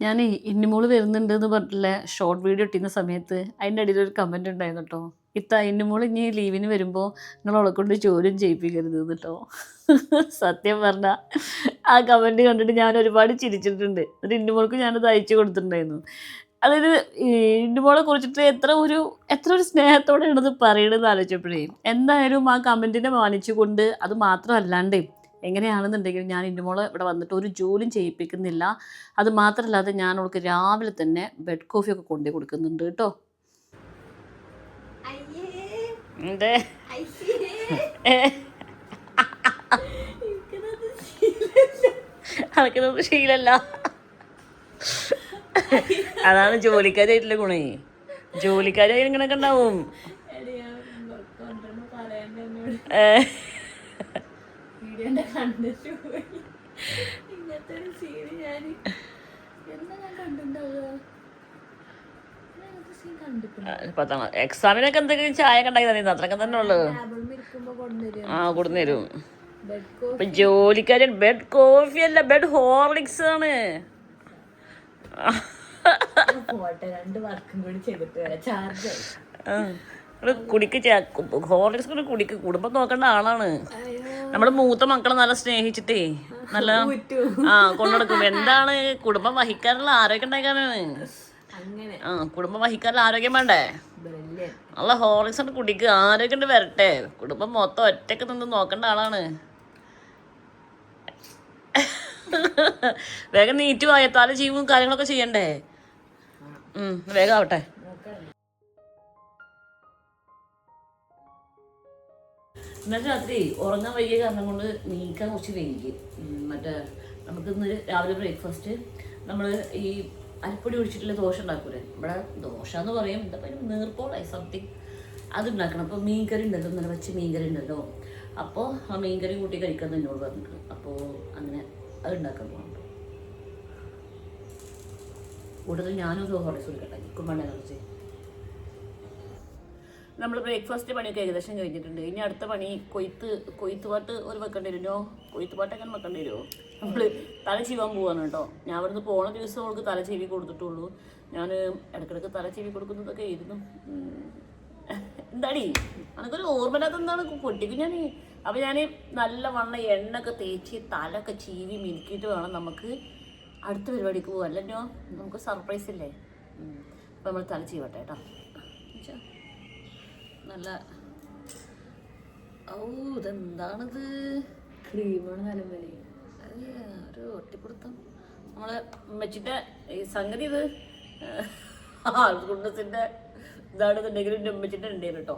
ഞാൻ ഇന്നുമോൾ വരുന്നുണ്ട് എന്ന് പറഞ്ഞിട്ടുള്ള ഷോർട്ട് വീഡിയോ ഇട്ടിരുന്ന സമയത്ത് അതിന്റെ അടിയിൽ ഒരു കമന്റ് ഉണ്ടായിരുന്നു കേട്ടോ ഇത്ത ഇന്നിമോൾ ഇനി ലീവിന് വരുമ്പോൾ നിങ്ങൾ അവളെ കൊണ്ട് ജോലിയും ചെയ്യിപ്പിക്കരുത് കേട്ടോ സത്യം പറഞ്ഞാൽ ആ കമന്റ് കണ്ടിട്ട് ഞാൻ ഒരുപാട് ചിരിച്ചിട്ടുണ്ട്. എന്നിട്ട് ഇന്നുമോൾക്ക് ഞാനത് അയച്ചു കൊടുത്തിട്ടുണ്ടായിരുന്നു. അതായത് ഇന്നുമോളെ ഇന്നിമോളെ കുറിച്ചിട്ട് എത്ര ഒരു എത്ര ഒരു സ്നേഹത്തോടെയാണ് അത് പറയണതെന്ന് ആലോചിച്ചപ്പോഴേ എന്തായാലും ആ കമന്റിനെ മാനിച്ചുകൊണ്ട് അത് മാത്രമല്ലാണ്ടേ എങ്ങനെയാണെന്നുണ്ടെങ്കിൽ ഞാൻ ഇന്നുമോളെ ഇവിടെ വന്നിട്ട് ഒരു ജോലിയും ചെയ്യിപ്പിക്കുന്നില്ല. അത് മാത്രമല്ലാതെ ഞാൻ അവൾക്ക് രാവിലെ തന്നെ ബെഡ് കോഫി കോഫിയൊക്കെ കൊണ്ടു കൊടുക്കുന്നുണ്ട് കേട്ടോ. എന്തേ? അതൊക്കെ ശീലല്ല. അതാണ് ജോലിക്കാരായിട്ടുള്ള ഗുണേ. ജോലിക്കാരായി ഇങ്ങനെയൊക്കെ ഉണ്ടാവും. ഏ. വീഡിയോന്റെ കണ്ടിട്ട് പോയി. ഇങ്ങനത്തെ ഒരു സീൻ ഞാൻ എന്താ ഞാൻ കണ്ടിട്ടുണ്ടാവുക എക്സാമിനൊക്കെ എന്തെങ്കിലും ചായ കണ്ടാക്കി തന്നെ അത്രയൊക്കെ തന്നെ ഉള്ളത് ആ കൊടുന്നേരും ഇപ്പൊ ജോലിക്കാരൻ ബെഡ് കോഫി അല്ല ബെഡ് ഹോർലിക്സ് ആണ്. രണ്ട് വർക്കും കൂടി ചെയ്തിട്ട് വരാം. ചാർജ് കുടിക്ക് ഹോർലിക്സ് കൂടെ കുടിക്ക്. കുടുംബം നോക്കേണ്ട ആളാണ്. നമ്മുടെ മൂത്ത മക്കളെ നല്ല സ്നേഹിച്ചിട്ടേ നല്ല ആ കൊണ്ടുനടക്കും എന്താണ് കുടുംബം വഹിക്കാനുള്ള ആരോഗ്യം ഉണ്ടാക്കാനാണ്? ആ കുടുംബം വഹിക്കാനുള്ള ആരോഗ്യം വേണ്ടേ? നല്ല ഹോർലിക്സ് കൊണ്ട് കുടിക്ക്. ആരോഗ്യം വരട്ടെ. കുടുംബം മൊത്തം ഒറ്റയ്ക്ക് നിന്ന് നോക്കേണ്ട ആളാണ്. വേഗം നീറ്റ് തല ജീവും കാര്യങ്ങളൊക്കെ ചെയ്യണ്ടേ? ഉം വേഗം ആവട്ടെ. ഇന്നലെ രാത്രി ഉറങ്ങാൻ വയ്യ കാരണം കൊണ്ട് നീക്കാൻ കുറച്ച് വൈകി. മറ്റേ നമുക്ക് ഇന്ന് രാവിലെ ബ്രേക്ക്ഫാസ്റ്റ് നമ്മൾ ഈ അരിപ്പൊടി ഒഴിച്ചിട്ടുള്ള ദോശ ഉണ്ടാക്കൂലേ? ഇവിടെ ദോശ എന്ന് പറയും. എന്താ പറയുക നീർപ്പോളായി സംതിങ് അത് ഉണ്ടാക്കണം. അപ്പോൾ മീൻകറി ഉണ്ടല്ലോ. ഇന്നലെ വെച്ച് മീൻകറി ഉണ്ടല്ലോ. അപ്പോൾ ആ മീൻകറി കൂട്ടി കഴിക്കാൻ എന്നോട് പറഞ്ഞിട്ട്. അപ്പോൾ അങ്ങനെ അത് ഉണ്ടാക്കാൻ പോകണം കൂടുതൽ ഞാനും ഒരു ഹോർലിക്സ് കേട്ടോ എനിക്കും നമ്മൾ ബ്രേക്ക്ഫാസ്റ്റ് പണിയൊക്കെ ഏകദേശം കഴിഞ്ഞിട്ടുണ്ട്. ഇനി അടുത്ത പണി കൊയ്ത്ത് കൊയ്ത്ത് പാട്ട് ഒരു വെക്കേണ്ടി വരുമോ? കൊയ്ത്ത് പാട്ട് എങ്ങനെ വെക്കേണ്ടി വരുമോ? നമ്മൾ തല ചീവാൻ പോവാണ് കേട്ടോ. ഞാൻ അവിടുന്ന് പോണ ദിവസം അവൾക്ക് തല ചീവി കൊടുത്തിട്ടുള്ളൂ. ഞാൻ ഇടക്കിടക്ക് തല ചീവി കൊടുക്കുന്നതൊക്കെ ആയിരുന്നു. എന്താടി? അനക്കൊരു ഓർമ്മയില്ലാത്ത എന്താണ്? പൊട്ടിക്കും ഞാൻ അപ്പം ഞാൻ നല്ല വണ്ണ എണ്ണയൊക്കെ തേച്ച് തലൊക്കെ ചീവി മിനുക്കിയിട്ട് വേണം നമുക്ക് അടുത്ത പരിപാടിക്ക് പോകും അല്ലല്ലോ നമുക്ക് സർപ്രൈസ് ഇല്ലേ അപ്പം നമ്മൾ തല ചീവട്ടെ കേട്ടോ. നല്ല ഓ ഇതെന്താണിത്? ക്രീമാണ് നിലമ്പലി അയ്യ, ഒരു ഒട്ടിപ്പിടുത്തം. നമ്മളെ ഉമ്മച്ചിന്റെ ഈ സംഗതി ഇത്. ആൾക്കുണ്ടത്തിന്റെ ഇതാണെന്നുണ്ടെങ്കിൽ എന്റെ ഉമ്മച്ചിന്റെ ഉണ്ടായിരുന്നു കേട്ടോ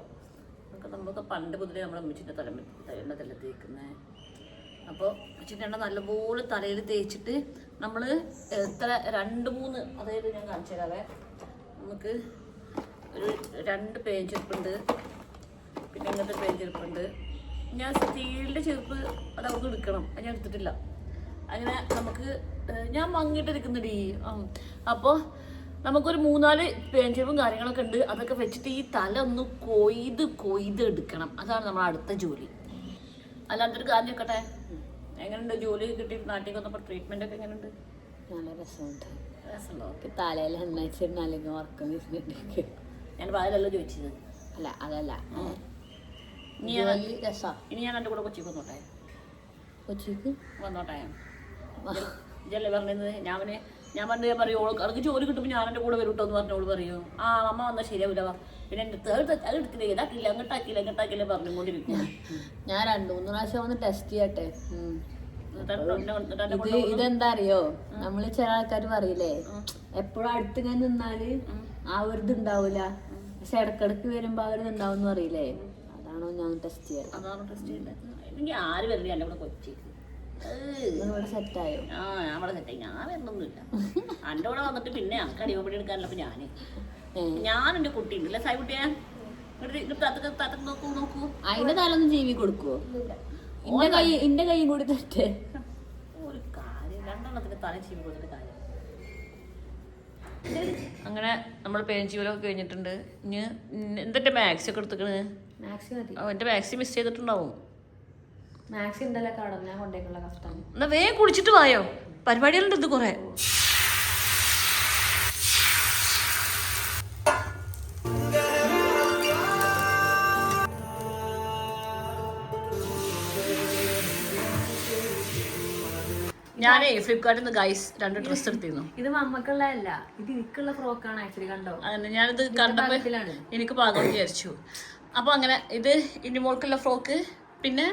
നമുക്ക് നമുക്ക് പണ്ട് മുതലേ നമ്മുടെ ഉമ്മച്ചിന്റെ തല തലയുടെ തല തേക്കുന്നത് അപ്പോൾ ഉമ്മച്ചിന്റെ എണ്ണ നല്ലപോലെ തലയിൽ തേച്ചിട്ട് നമ്മൾ എത്ര രണ്ട് മൂന്ന് അതായത് ഞാൻ കാണിച്ചു തരാവേ നമുക്ക് ഒരു രണ്ട് പേഞ്ചെടുപ്പുണ്ട് പിന്നെ ഇങ്ങനത്തെ പേഞ്ചെടുപ്പുണ്ട് ഞാൻ സ്റ്റീലിന്റെ ചെരുപ്പ് അത് അവർക്ക് എടുക്കണം. അത് ഞാൻ എടുത്തിട്ടില്ല. അങ്ങനെ നമുക്ക് ഞാൻ ഞാൻ ഈ അപ്പോൾ നമുക്കൊരു മൂന്നാൽ പേഞ്ചും കാര്യങ്ങളൊക്കെ ഉണ്ട്. അതൊക്കെ വെച്ചിട്ട് ഈ തല ഒന്ന് കൊയ്ത് കൊയ്ത് എടുക്കണം. അതാണ് നമ്മുടെ അടുത്ത ജോലി. അല്ലാത്തൊരു കാര്യം നിൽക്കട്ടെ എങ്ങനെയുണ്ട്? ജോലി കിട്ടി നാട്ടിൽ വന്നപ്പോൾ ട്രീറ്റ്മെന്റ് ഒക്കെ എങ്ങനെയുണ്ട്? നല്ല രസമുണ്ട്. രസമുണ്ടോ? തലയിൽ എണ്ണ വെച്ചിരുന്നാലും അല്ലെങ്കിൽ ഉറക്കം വെച്ചിട്ടുണ്ടെങ്കിൽ ഞാൻ വായിലല്ലോ ചോദിച്ചത്. അല്ല അതല്ല. ഇനി ഞാൻ ജോലി രസാ. ഇനി ഞാൻ എന്റെ കൂടെ കൊച്ചിക്ക് വന്നോട്ടെ. കൊച്ചിക്ക്? വന്നോട്ടെ. ഇതല്ലേ പറഞ്ഞത് ഞാൻ അവനെ ഞാൻ പറഞ്ഞു ഞാൻ പറയും ഓൾ അവർക്ക് ജോലി കിട്ടുമ്പോൾ ഞാൻ എന്റെ കൂടെ വരും എന്ന് പറഞ്ഞു ഓൾ പറയും. ആ അമ്മ വന്നാൽ ശരിയാവില്ല വാ. പിന്നെ എന്റെ തേർഡ് അത് എടുത്തില്ല? ഇതാക്കില്ല അങ്ങോട്ടാക്കില്ല അങ്ങോട്ടാക്കില്ല പറഞ്ഞുകൊണ്ടിരിക്കും ഞാൻ രണ്ടു മൂന്ന് പ്രാവശ്യം വന്ന് ടെസ്റ്റ് ചെയ്യട്ടെ. ഇത് ഇതെന്താ അറിയോ നമ്മൾ ചില ആൾക്കാർ പറയില്ലേ എപ്പോഴും അടുത്ത് ഇങ്ങനെ നിന്നാൽ ആ. ഒരു ഇത് ഉണ്ടാവൂല പക്ഷെ ഇടക്കിടക്ക് വരുമ്പോ അവരത് ഉണ്ടാവും അറിയില്ലേ അതാണോ ഞാൻ ടെസ്റ്റ് ചെയ്യാറ്. അതാണ് ടെസ്റ്റ് ചെയ്യേണ്ടത് ആര് എന്റെ കൂടെ കൊച്ചി. ഏയ്. ഇവിടെ സെറ്റായോ ആ ഞാൻ അവിടെ സെറ്റായി ഞാൻ വരണമൊന്നുമില്ല എന്റെ കൂടെ വന്നിട്ട് പിന്നെ ഞങ്ങൾക്ക് അടിമപ്പടി എടുക്കാനല്ല. ഞാൻ. ഞാൻ എന്റെ കുട്ടി ഉണ്ടല്ലേ സായി കുട്ടിയെ നോക്കൂ നോക്കൂ. അതിന്റെ തലൊന്നും ജീവി കൊടുക്കുവോ? എന്റെ കൈ കൈയും കൈ കൂടി തട്ടേ. ഒരു കാര്യം രണ്ടെണ്ണത്തിന്റെ തല ജീവി കൊടുത്തിട്ട് കാര്യം അങ്ങനെ നമ്മൾ പേഞ്ചീവലൊക്കെ കഴിഞ്ഞിട്ടുണ്ട്. ഇനി എന്തിന്റെ മാക്സി ഒക്കെ എടുത്തിക്കണ്? അവന്റെ മാക്സി മിസ് ചെയ്തിട്ടുണ്ടാവും. മാക്സി ഉണ്ടല്ലോ കടം ഞാൻ കൊണ്ടേക്കുള്ള കഷ്ടം എന്നാ വേഗം കുടിച്ചിട്ട് വായോ? പരിപാടികളുണ്ട് ഇത് കുറേ. ഞാനേ ഫ്ലിപ്കാർട്ടിൽ നിന്ന് ഗൈസ് രണ്ട് ഡ്രസ്സ് എടുത്തിരുന്നു. ഇത് മമ്മക്കുള്ളതല്ല. ഇത് എനിക്കുള്ള ഫ്രോക്കാണ് ആക്ച്വലി കണ്ടോ? അങ്ങനെ ഞാനിത് കണ്ടപ്പോൾ എനിക്ക് പാകം വിചാരിച്ചു അപ്പോൾ അങ്ങനെ ഇത് ഇനി മോൾക്കുള്ള ഫ്രോക്ക് പിന്നെ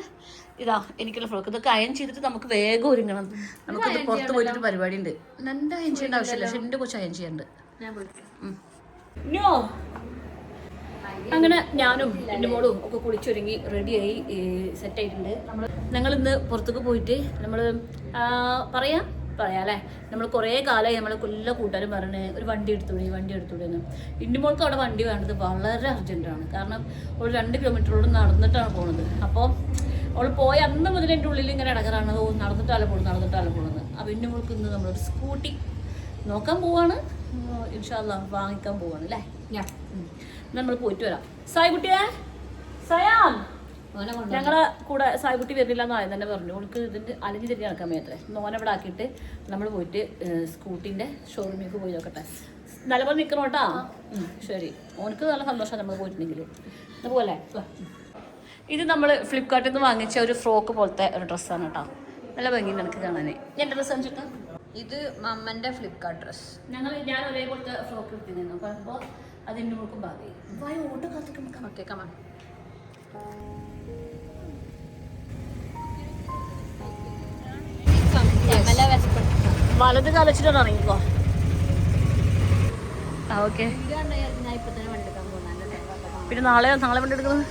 ഇതാ എനിക്കുള്ള ഫ്രോക്ക് ഇതൊക്കെ അയൺ ചെയ്തിട്ട് നമുക്ക് വേഗം ഒരുങ്ങണം. നമുക്കിത് പുറത്ത് പോയിട്ട് പരിപാടി ഉണ്ട് എന്റെ അയൺ ചെയ്യേണ്ട ആവശ്യമില്ല. പക്ഷെ എന്റെ കൊച്ചു അയൺ ചെയ്യണ്ട്. ഞാൻ പോയിട്ട് നോ. അങ്ങനെ ഞാനും എന്റെ മോളും ഒക്കെ കുളിച്ചൊരുങ്ങി റെഡിയായി സെറ്റ് ആയിട്ടുണ്ട്. നമ്മൾ ഞങ്ങൾ ഇന്ന് പുറത്തേക്ക് പോയിട്ട് നമ്മൾ പറയാം? പറയാം അല്ലേ? നമ്മൾ കുറേ കാലമായി നമ്മളെ കൊല്ല കൂട്ടുകാരും പറഞ്ഞ് ഒരു വണ്ടി എടുത്തുകൂടി വണ്ടി എടുത്തുകൂടി എന്ന്. ഇന്റെ മോൾക്ക് അവിടെ വണ്ടി വേണ്ടത് വളരെ അർജന്റാണ് കാരണം ഒരു രണ്ട് കിലോമീറ്ററോട് നടന്നിട്ടാണ് പോണത്. അപ്പോൾ അവൾ പോയ അന്ന് മുതൽ എന്റെ ഉള്ളിൽ ഇങ്ങനെ ഇടകറാണ്. ഓ നടന്നിട്ടാലേ പോണത് നടന്നിട്ടാലേ പോണത്. അപ്പോൾ ഇന്റെ മോൾക്ക് ഇന്ന് നമ്മളൊരു സ്കൂട്ടി നോക്കാൻ പോവാണ്. ഇൻഷാല്ല വാങ്ങിക്കാൻ പോവാണ് അല്ലേ? ഞാൻ. നമ്മൾ പോയിട്ട് വരാം. സായ്. കുട്ടിയെ സയാം ഞങ്ങളെ കൂടെ സായ്കുട്ടി വരുന്നില്ല എന്ന് ആദ്യം തന്നെ പറഞ്ഞു. ഓൾക്ക് ഇതിന്റെ അലഞ്ഞു തിരിഞ്ഞ് നടക്കാൻ മേത്രേ നോനെ ഇവിടെ ആക്കിയിട്ട് നമ്മൾ പോയിട്ട് സ്കൂട്ടിന്റെ ഷോറൂമിലേക്ക് പോയി നോക്കട്ടെ. നല്ലപോലെ നിൽക്കണം കേട്ടാ ശരി. ഓനക്ക് നല്ല സന്തോഷം നമ്മൾ പോയിട്ടുണ്ടെങ്കിൽ അതുപോലെ ഇത് നമ്മൾ ഫ്ലിപ്കാർട്ടിൽ നിന്ന് വാങ്ങിച്ച ഒരു ഫ്രോക്ക് പോലത്തെ ഒരു ഡ്രസ്സാണ് കേട്ടോ നല്ല ഭംഗി എനിക്ക് കാണാനെ. ഞാൻ ഡ്രസ്സ് അനുസരിച്ചിട്ട് ഇത് മമ്മന്റെ ഫ്ലിപ്കാർട്ട് ഡ്രസ് ഞങ്ങൾ ഞാൻ ഒരേ പോലത്തെ ഫ്രോക്ക് എടുത്തിരുന്നു. അപ്പോൾ അതിന്റെ മോൾക്കും ഭാഗമായി വായ ഓട്ടോ കാത്തിക്കണം ഓക്കെ കമാ വലത് കാലച്ചിട്ടാണ് ഇറങ്ങിക്കോ? ആ ഓക്കെ പിന്നെ നാളെ നാളെ വണ്ടി എടുക്കുന്നത്?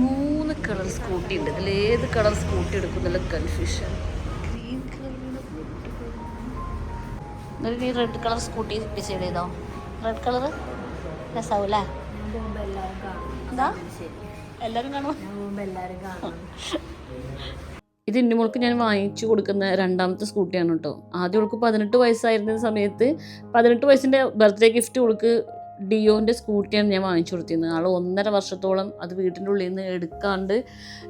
മൂന്ന് കളർ സ്കൂട്ടി ഉണ്ട്. ഇതിൽ ഏത് കളർ സ്കൂട്ടി എടുക്കുന്നുള്ള കൺഫ്യൂഷൻ കളർ നീ റെഡ് കളർ സ്കൂട്ടി ഡിസൈഡ് ചെയ്തോ? റെഡ് കളർ രസാവൂലേ എന്താ? എല്ലാവരും കാണുമോ ഇത് എന്റെ മോൾക്ക് ഞാൻ വാങ്ങിച്ചു കൊടുക്കുന്ന രണ്ടാമത്തെ സ്കൂട്ടിയാണ് കേട്ടോ. ആദ്യം അവൾക്ക് പതിനെട്ട് വയസ്സായിരുന്ന സമയത്ത് പതിനെട്ട് വയസ്സിന്റെ ബർത്ത്ഡേ ഗിഫ്റ്റ് അവൾക്ക് ഡിയോന്റെ സ്കൂട്ടിയാണ് ഞാൻ വാങ്ങിച്ചു കൊടുത്തിരുന്നത്. ആൾ ഒന്നര വർഷത്തോളം അത് വീട്ടിന്റെ ഉള്ളിൽ നിന്ന് എടുക്കാണ്ട്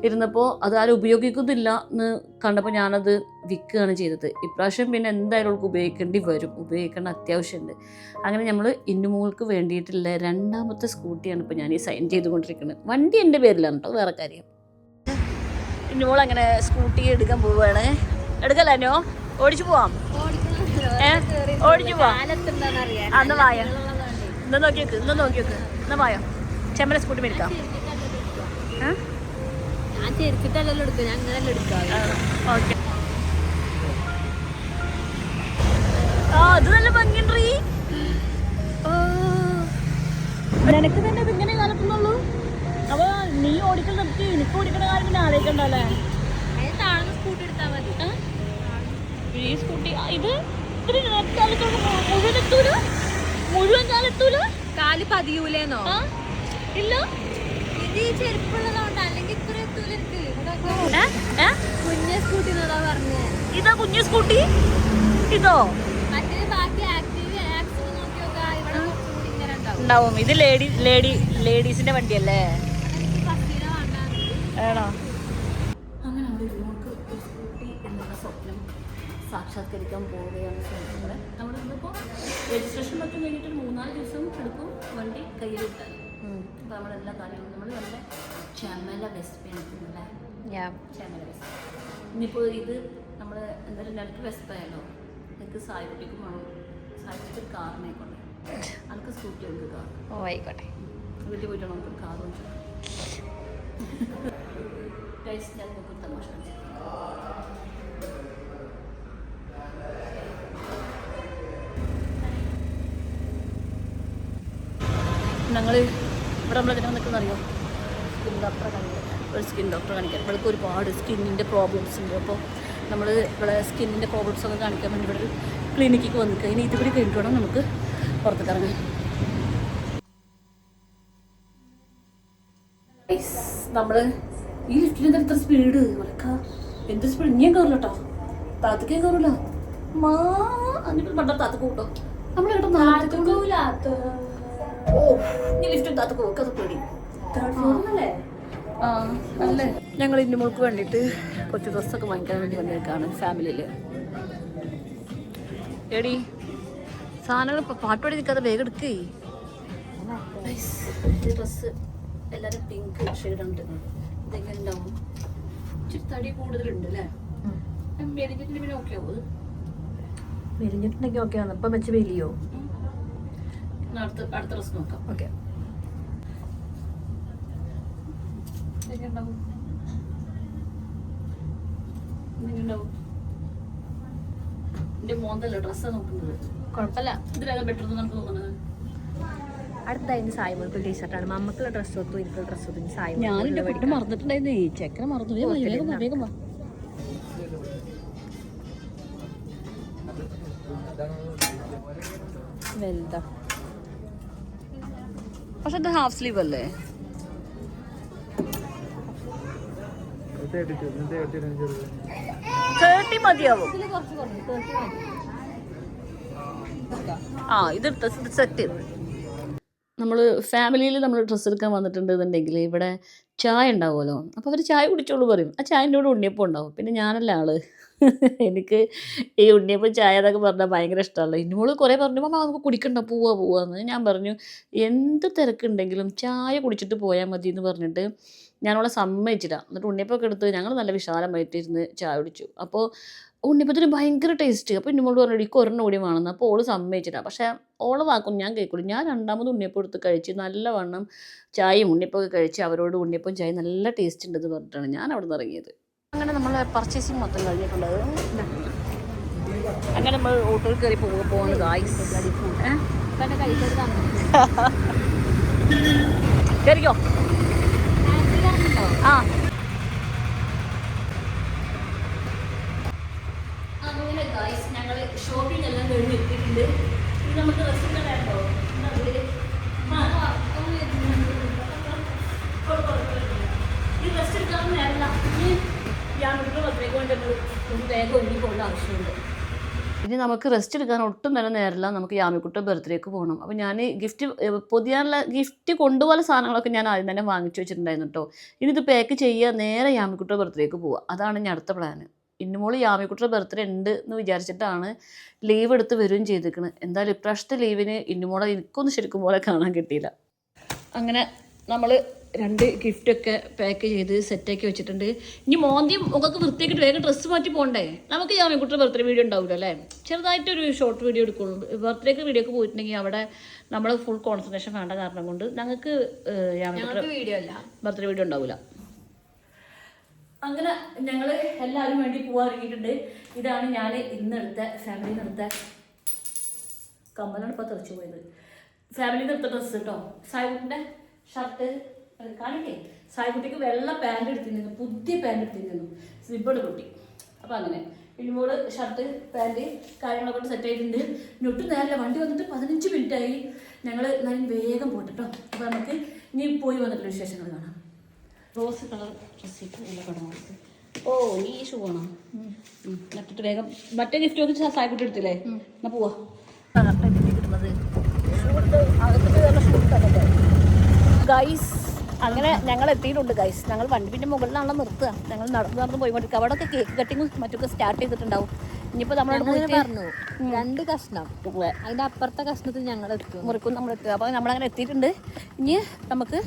ഇരുന്നപ്പോൾ അത് ആരും ഉപയോഗിക്കുന്നില്ല എന്ന് കണ്ടപ്പോൾ ഞാനത് വിൽക്കുകയാണ് ചെയ്തത്. ഇപ്രാവശ്യം പിന്നെ എന്തായാലും അവൾക്ക് ഉപയോഗിക്കേണ്ടി വരും. ഉപയോഗിക്കേണ്ട അത്യാവശ്യമുണ്ട്. അങ്ങനെ നമ്മൾ ഇന്നുമോൾക്ക് വേണ്ടിയിട്ടുള്ള രണ്ടാമത്തെ സ്കൂട്ടിയാണ് ഇപ്പോൾ ഞാൻ ഈ സൈൻ ചെയ്തുകൊണ്ടിരിക്കുന്നത്. വണ്ടി എന്റെ പേരിലാണ് കേട്ടോ വേറെ കാര്യം. ഇന്നുമോൾ അങ്ങനെ സ്കൂട്ടി എടുക്കാൻ പോവുകയാണ്. എടുക്കല്ലോ ഓടിച്ചു പോവാം. ഏ? ഓടിച്ചു പോവാം. അന്ന് വായോ? ഇന്ന് നോക്കി വെക്ക് ഇന്ന് നോക്കി വെക്ക് ഇന്ന് വായോ ചെമ്മല സ്കൂട്ടി മേടിക്കാം ഞാൻ ചെരുത്തിട്ടല്ലല്ലോ എടുക്കുക ഞാൻ അങ്ങനെയല്ല എടുക്കുക ഓക്കെ. ആ അത് നല്ല ഭംഗിയുണ്ടീ നിനക്ക് തന്നെ ഇത് ഇങ്ങനെ കാലത്തുന്നുള്ളൂ അപ്പൊ നീ ഓടിക്കൽ നിർത്തി എനിക്ക് ഓടിക്കുന്ന കാര്യം പിന്നെ ആലോചിക്കണ്ടല്ലേ സ്കൂട്ടി എടുത്താൽ മതി. ഈ സ്കൂട്ടി ഇത്? ഇതിന് മുഴുവൻ എത്തൂല? മുഴുവൻ കാലെത്തൂല കാൽ പതിയൂലേന്നോ? ഇല്ല. ഇത് ചെരുപ്പുള്ളതുകൊണ്ട് അല്ലെങ്കിൽ ഇത്ര എത്തൂല? കുഞ്ഞ സ്കൂട്ടി എന്നതാ പറഞ്ഞേ. ഇതാ കുഞ്ഞ സ്കൂട്ടി? ഇതോ? മറ്റേ ബാക്കി ആക്റ്റീവ് ആക്സസ് നോക്കി നോക്കാം ഇവിടെ ഇങ്ങനെ ഉണ്ടാവും. ഇത് ലേഡി ലേഡി ലേഡീസിന്റെ വണ്ടിയല്ലേ? ആണോ? അങ്ങനെ അവിടെ നമുക്ക് ഒരു സ്കൂട്ടി എന്നുള്ള സ്വപ്നം സാക്ഷാത്കരിക്കാൻ പോവുകയാണ് നമ്മൾ ഇന്നിപ്പോൾ രജിസ്ട്രേഷൻ മറ്റും കഴിഞ്ഞിട്ട് ഒരു മൂന്നാൽ ദിവസം എടുക്കും വണ്ടി കയ്യിൽ കിട്ടാൻ അപ്പോൾ നമ്മളെല്ലാ കാര്യങ്ങളും നമ്മൾ നമ്മുടെ ചമല വെസ്റ്റ് എടുക്കുന്നല്ലേ ചമല വെസ്റ്റ് ഇനിയിപ്പോൾ ഇത് നമ്മൾ എന്തായാലും നിനക്ക് നിനക്ക് എനിക്ക് സായിക്കുട്ടിക്കും വേണം സായിക്കുട്ടിക്ക് ഒരു കാറിനെ കൊണ്ട് എനിക്ക് സ്കൂട്ടി ഉണ്ട് കാർ ഓ ആയിക്കോട്ടെ. വീട്ടിൽ പോയിട്ട് നമുക്ക് കാർ ഞാൻ നോക്കി തമാശ ഞങ്ങൾ ഇവിടെ നമ്മൾ ഇതിനെ നിൽക്കുന്ന അറിയോ സ്കിൻ ഡോക്ടറെ കാണിക്കാൻ ഒരു സ്കിൻ ഡോക്ടറെ കാണിക്കാൻ. ഇവിടെ ഒരുപാട് സ്കിന്നിന്റെ പ്രോബ്ലംസ് ഉണ്ട്. അപ്പോൾ നമ്മൾ ഇവിടെ സ്കിന്നിന്റെ പ്രോബ്ലംസ് ഒക്കെ കാണിക്കാൻ വേണ്ടി ഇവിടെ ഒരു ക്ലിനിക്കിൽ വന്നിട്ട് ഇനി ഇതുകൂടി കഴിഞ്ഞിട്ട് വേണം നമുക്ക് പുറത്തേക്ക് ഇറങ്ങാൻ നമ്മൾ ഈ ലിഫ്റ്റിൽ എന്താ ഇത്ര സ്പീഡ് എന്ത് സ്പീഡ് ഇനിയും കയറില്ല കേട്ടോ താത്തക്കേ കയറില്ല മാ അന്നിട്ട് പണ്ട താത്തക്ക് കൂട്ടോ. നമ്മളെ കേട്ടോ നാളത്തേക്ക് ഓ നീ ലിഫ്റ്റ് താത്തക്ക് പോക്കത് പേടി. ഞങ്ങൾ ഇന്നു മുൾക്ക് വേണ്ടിയിട്ട് കുറച്ച് ഡ്രസ്സൊക്കെ വാങ്ങിക്കാൻ വേണ്ടി വന്നേക്കാണ് ഫാമിലിയിൽ എടി സാധനങ്ങൾ ഇപ്പം പാട്ട് പാടി നിൽക്കാതെ വേഗം എടുക്കേ. ഡ്രസ്സ് എല്ലാവരും പിങ്ക് ഷെയ്ഡുണ്ട് ഇതെങ്ങനെ ഉണ്ടാവും? ഇച്ചിരി തടി കൂടുതലുണ്ട് അല്ലേ? മെലിഞ്ഞിട്ട് പിന്നെ ഓക്കെ ആവും മെലിഞ്ഞിട്ടുണ്ടെങ്കിൽ ഓക്കെ ആണ്. ഇപ്പം വെച്ച് വലിയോ? അടുത്ത ഡ്രസ് നോക്കാം. ഓക്കെ. അടുത്തതിന് സായ്മൾക്ക് ടീഷർട്ടാണ് മമ്മക്കുള്ള ഡ്രസ്സ് ഒത്തു എനിക്കുള്ള ഡ്രസ്സ് ഒത്തു സായ്മ ഞാൻ എന്റെ കുട്ടി മറന്നിട്ടുണ്ടായിരുന്നു. ഈ ചെക്കനെ മറന്നു. വേഗം വേഗം വാ, വേഗം വാ. വലുതാ. പക്ഷെ ഇത് ഹാഫ് സ്ലീവ് അല്ലേ? ഇത് സെറ്റ് നമ്മൾ ഫാമിലിയിൽ നമ്മൾ ഡ്രസ്സ് എടുക്കാൻ വന്നിട്ടുണ്ടെന്നുണ്ടെങ്കിൽ ഇവിടെ ചായ ഉണ്ടാവുമല്ലോ. അപ്പോൾ അവർ ചായ കുടിച്ചോളൂ പറയും. ആ ചായന്റെ കൂടെ ഉണ്ണിയപ്പം ഉണ്ടാവും. പിന്നെ ഞാനല്ല ആൾ. എനിക്ക് ഈ ഉണ്ണിയപ്പം ചായ എന്നൊക്കെ പറഞ്ഞാൽ ഭയങ്കര ഇഷ്ടമല്ല. ഇന്നോൾ കുറേ പറഞ്ഞു മാമ നമുക്ക് കുടിക്കണ്ട പോവാ പോവാന്ന് ഞാൻ പറഞ്ഞു എന്ത് തിരക്കുണ്ടെങ്കിലും ചായ കുടിച്ചിട്ട് പോയാൽ മതി എന്ന് പറഞ്ഞിട്ട് ഞാനവളെ സമ്മതിച്ചില്ല. എന്നിട്ട് ഉണ്ണിയപ്പമൊക്കെ എടുത്ത് ഞങ്ങൾ നല്ല വിശാലമായിട്ട് ഇരുന്ന് ചായ കുടിച്ചു. അപ്പോൾ ഉണ്ണിപ്പത്തിന് ഭയങ്കര ടേസ്റ്റ്. അപ്പോൾ ഇന്നോട് പറഞ്ഞു എനിക്ക് ഒരെണ്ണം കൂടി വേണമെന്ന്. അപ്പോൾ ഓൾ സമ്മതിച്ചില്ല. പക്ഷേ ഓളെ വാക്കും ഞാൻ കേൾക്കുള്ളൂ ഞാൻ രണ്ടാമത് ഉണ്ണിയപ്പം എടുത്ത് കഴിച്ച് നല്ലവണ്ണം ചായയും ഉണ്ണിയപ്പമൊക്കെ കഴിച്ച് അവരോട് ഉണ്ണിയപ്പം ചായ നല്ല ടേസ്റ്റ് ഉണ്ടെന്ന് പറഞ്ഞിട്ടാണ് ഞാൻ അവിടെ നിന്ന് ഇറങ്ങിയത്. അങ്ങനെ നമ്മൾ പർച്ചേസിങ് മൊത്തം കഴിഞ്ഞിട്ടുള്ളത് അങ്ങനെ നമ്മൾ ഓട്ടോയിൽ കയറി പോകുന്നത് ഗായ്സ് കയറിക്കോ ആ. അങ്ങനെ ഗായ്സ് ഞങ്ങൾ ഷോപ്പിംഗ് എല്ലാം കഴിഞ്ഞ് എത്തിയിട്ടുണ്ട്. നമുക്ക് റെസ്റ്റ് വേണ്ടോ ഈ റെസ്റ്റ് എടുക്കാൻ നേരല്ല ഇനി ഞാൻ വേഗം ആവശ്യമുണ്ട് ഇനി നമുക്ക് റെസ്റ്റ് എടുക്കാൻ ഒട്ടും തന്നെ നേരില്ല നമുക്ക് യാമിക്കുട്ട ബർത്ത്ഡേക്ക് പോകണം അപ്പോൾ ഞാൻ ഗിഫ്റ്റ് പൊതിയാനുള്ള ഗിഫ്റ്റ് കൊണ്ടുപോകാനുള്ള സാധനങ്ങളൊക്കെ ഞാൻ ആദ്യം തന്നെ വാങ്ങിച്ചു വെച്ചിട്ടുണ്ടായിരുന്നു കേട്ടോ ഇനി ഇത് പാക്ക് ചെയ്യുക നേരെ യാമിക്കുട്ട ബർത്ത്ഡേക്ക് പോവുക. അതാണ് ഞാൻ അടുത്ത പ്ലാൻ ഇന്നുമോൾ യാമിക്കുട്ടിയുടെ ബർത്ത്ഡേ ഉണ്ട് എന്ന് വിചാരിച്ചിട്ടാണ് ലീവ് എടുത്ത് വരികയും ചെയ്തിരിക്കുന്നത് എന്തായാലും ഇപ്രാവശ്യത്തെ ലീവിന് ഇന്നുമോളെ എനിക്കൊന്നും ശരിക്കും പോലെ കാണാൻ കിട്ടിയില്ല. അങ്ങനെ നമ്മൾ രണ്ട് ഗിഫ്റ്റൊക്കെ പാക്ക് ചെയ്ത് സെറ്റാക്കി വെച്ചിട്ടുണ്ട്. ഇനി മോന്തിയും മുഖക്ക് വൃത്തിയാക്കിയിട്ട് വേഗം ഡ്രസ്സ് മാറ്റി പോകണ്ടേ നമുക്ക് യാമിക്കുട്ടിയുടെ ബർത്ത്ഡേ വീഡിയോ ഉണ്ടാവില്ല അല്ലേ? ചെറുതായിട്ടൊരു ഷോർട്ട് വീഡിയോ എടുക്കുള്ളൂ. ബർത്ത്ഡേക്ക് വീഡിയോക്ക് പോയിട്ടുണ്ടെങ്കിൽ അവിടെ നമ്മൾ ഫുൾ കോൺസെൻട്രേഷൻ വേണ്ട കാരണം കൊണ്ട് ഞങ്ങൾക്ക് വീഡിയോ ബർത്ത്ഡേ വീഡിയോ ഉണ്ടാവില്ല അങ്ങനെ ഞങ്ങൾ എല്ലാവരും വേണ്ടി പോകാൻ ഒരുങ്ങിയിട്ടുണ്ട്. ഇതാണ് ഞാൻ ഇന്ന് ഫാമിലി നിർത്ത കമ്മലാണ് ഇപ്പോൾ തെറിച്ചു പോയത്. ഫാമിലി നിർത്ത ഡ്രസ്സ് കേട്ടോ സായിക്കുട്ടിന്റെ ഷർട്ട് കാണിക്കേ സായിക്കുട്ടിക്ക് വെള്ള പാന്റ് എടുത്തിരുന്നു പുതിയ പാന്റ് എടുത്തിരുന്നു. സ്ലിബഡ് കുട്ടി അപ്പം അങ്ങനെ. ഇനിമോൾ ഷർട്ട് പാന്റ് കാര്യങ്ങളൊക്കെ സെറ്റ് ആയിട്ടുണ്ട്. ഒട്ടും നേരല്ല വണ്ടി വന്നിട്ട് പതിനഞ്ച് മിനിറ്റായി ഞങ്ങൾ എന്നാലും വേഗം പോട്ടെ കേട്ടോ അപ്പോൾ നമുക്ക് ഇനി പോയി വന്നിട്ടുള്ള വിശേഷങ്ങൾ കാണാം. റോസ് കളർ ഡ്രസ്സിട്ട് നല്ല ഓ ഈ ഷൂ ആണോ? മറ്റിട്ട് വേഗം. മറ്റേ ഗിഫ്റ്റ് ഒക്കെ സായിക്കുട്ടി എടുത്തില്ലേ? എന്നാ പോവാ. ഗൈസ് അങ്ങനെ ഞങ്ങൾ എത്തിയിട്ടുണ്ട് ഗൈസ് ഞങ്ങൾ വണ്ടി പിന്നെ മുകളിലാണല്ലോ നിർത്തുക. ഞങ്ങൾ നടന്ന് നടന്ന് പോയിക്കൊണ്ടിരിക്കുക അവിടെ ഒക്കെ കേക്ക് കട്ടിങ് മറ്റൊക്കെ സ്റ്റാർട്ട് ചെയ്തിട്ടുണ്ടാവും. ഇനിയിപ്പോൾ നമ്മളോട് പറഞ്ഞു. രണ്ട് കഷ്ണം. അതിന്റെ അപ്പുറത്തെ കഷ്ണത്തിൽ ഞങ്ങൾ എത്തും. മുറിക്കും നമ്മൾ എത്തുക. അപ്പോൾ നമ്മളങ്ങനെ എത്തിയിട്ടുണ്ട്. ഇനി നമുക്ക്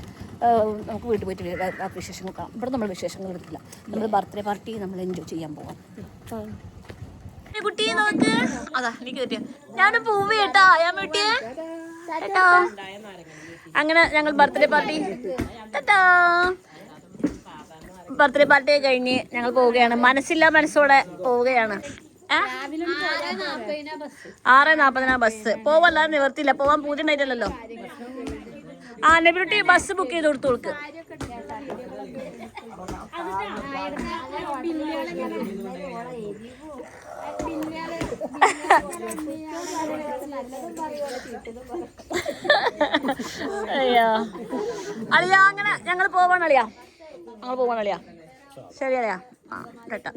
നമുക്ക് വീട്ടിൽ പോയിട്ട് ആ വിശേഷങ്ങൾ കാണാം ഇവിടെ നമ്മൾ വിശേഷങ്ങൾ എടുക്കില്ല നമ്മൾ ബർത്ത്ഡേ പാർട്ടി നമ്മൾ എൻജോയ് ചെയ്യാൻ പോകാം കുട്ടി നോക്ക്. അതാ എനിക്ക് കിട്ടിയ. ഞാനും പൂവ് കേട്ടാ. ഞാൻ വീട്ടിയെ. കേട്ടോ. അങ്ങനെ ഞങ്ങൾ ബർത്ത്ഡേ പാർട്ടി ബർത്ത്ഡേ പാർട്ടി കഴിഞ്ഞ് ഞങ്ങൾ പോവുകയാണ്. മനസ്സില്ല മനസ്സോടെ പോവുകയാണ്? ആറ് നാപ്പതിനാ ബസ് പോവല്ലാതെ നിവർത്തില്ല പോവാൻ പൂജ ഉണ്ടായിട്ടല്ലോ ആ നെബിലിറ്റി ബസ് ബുക്ക് ചെയ്ത് കൊടുത്തു കൊടുക്ക് അയ്യോ അളിയ അങ്ങനെ ഞങ്ങൾ പോവാണ് അളിയ. ഞങ്ങൾ പോവാണ് അളിയ. ശരി അളിയ. ആ കേട്ടാ.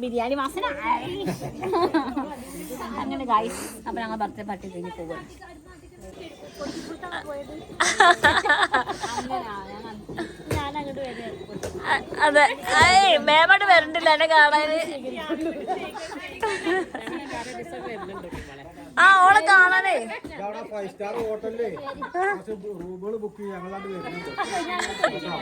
ബിരിയാണി അങ്ങനെ ഗായ്സ് അപ്പൊ ഞങ്ങൾ ബർത്ത്ഡേ പാർട്ടി കഴിഞ്ഞ് പോകും അതെ. ഏയ് മേമോട് വരണ്ടില്ല എന്നെ കാണാന്. ആ ഓളെ കാണാനേ. ഫൈവ് സ്റ്റാർ ഹോട്ടലിലേ കുറച്ച് റൂമുകൾ ബുക്ക് ചെയ്ത് ഞങ്ങളാണ്ട് വരുന്നുണ്ട്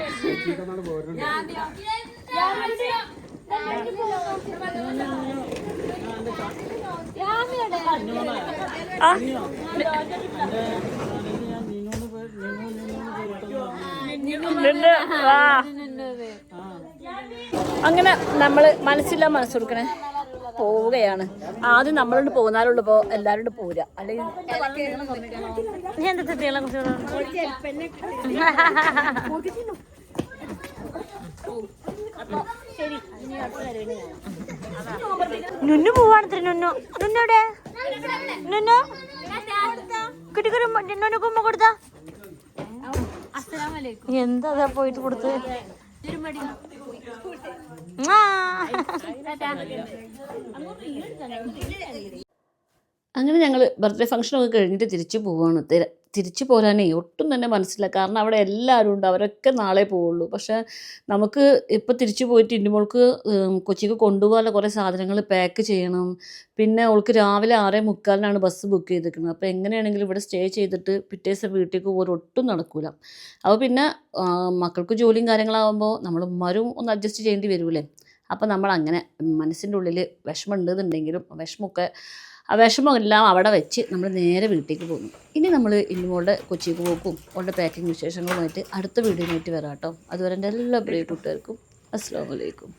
അങ്ങനെ നമ്മൾ മനസ്സില്ല മനസ്സ് കൊടുക്കണേ. പോവുകയാണ്. ആദ്യം നമ്മളോട് പോകുന്നാലുള്ളൂ പോ എല്ലാരോടും പോരാ. അല്ലെങ്കിൽ നീ എന്താ തെറ്റികളെ നുന്നു പോവാണ് നുന്നു. നുന്നോടെ നുന്നു? കിട്ടിക്കൊരു നുന്നു കുമ്മ കൊടുത്താ. എന്താ പോയിട്ട് കൊടുത്ത്. അങ്ങനെ ഞങ്ങൾ ബർത്ത്ഡേ ഫംഗ്ഷനൊക്കെ കഴിഞ്ഞിട്ട് തിരിച്ചു പോവാണ്. തിരിച്ചു പോരാനേ ഒട്ടും തന്നെ മനസ്സില്ല. കാരണം അവിടെ എല്ലാവരും ഉണ്ട്. അവരൊക്കെ നാളെ പോവുള്ളൂ. പക്ഷെ നമുക്ക് ഇപ്പോൾ തിരിച്ചു പോയിട്ട് ഇന്നുമോൾക്ക് കൊച്ചിക്ക് കൊണ്ടുപോകാനുള്ള കുറേ സാധനങ്ങൾ പാക്ക് ചെയ്യണം. പിന്നെ അവൾക്ക് രാവിലെ ആറേ മുക്കാലിനാണ് ബസ് ബുക്ക് ചെയ്തിരിക്കുന്നത്. അപ്പോൾ എങ്ങനെയാണെങ്കിലും ഇവിടെ സ്റ്റേ ചെയ്തിട്ട് പിറ്റേ ദിവസം വീട്ടിലേക്ക് പോലും ഒട്ടും നടക്കില്ല അപ്പോൾ പിന്നെ മക്കൾക്ക് ജോലിയും കാര്യങ്ങളാകുമ്പോൾ നമ്മൾ ഉമ്മാരും ഒന്ന് അഡ്ജസ്റ്റ് ചെയ്യേണ്ടി വരൂലേ അപ്പോൾ നമ്മൾ അങ്ങനെ മനസ്സിന്റെ ഉള്ളിൽ വിഷമം ഉണ്ടെന്നുണ്ടെങ്കിലും വിഷമമൊക്കെ ആ വിഷമമെല്ലാം അവിടെ വെച്ച് നമ്മൾ നേരെ വീട്ടിലേക്ക് പോകുന്നു. ഇനി നമ്മൾ ഇന്നുമോളുടെ കൊച്ചിക്ക് പോക്കും അവളുടെ പാക്കിംഗ് വിശേഷങ്ങളുമായിട്ട് അടുത്ത വീഡിയോയുമായിട്ട് വരാം കേട്ടോ. അതുവരെ എന്റെ എല്ലാ പ്രിയ കൂട്ടുകാർക്കും അസ്സാം വലൈക്കും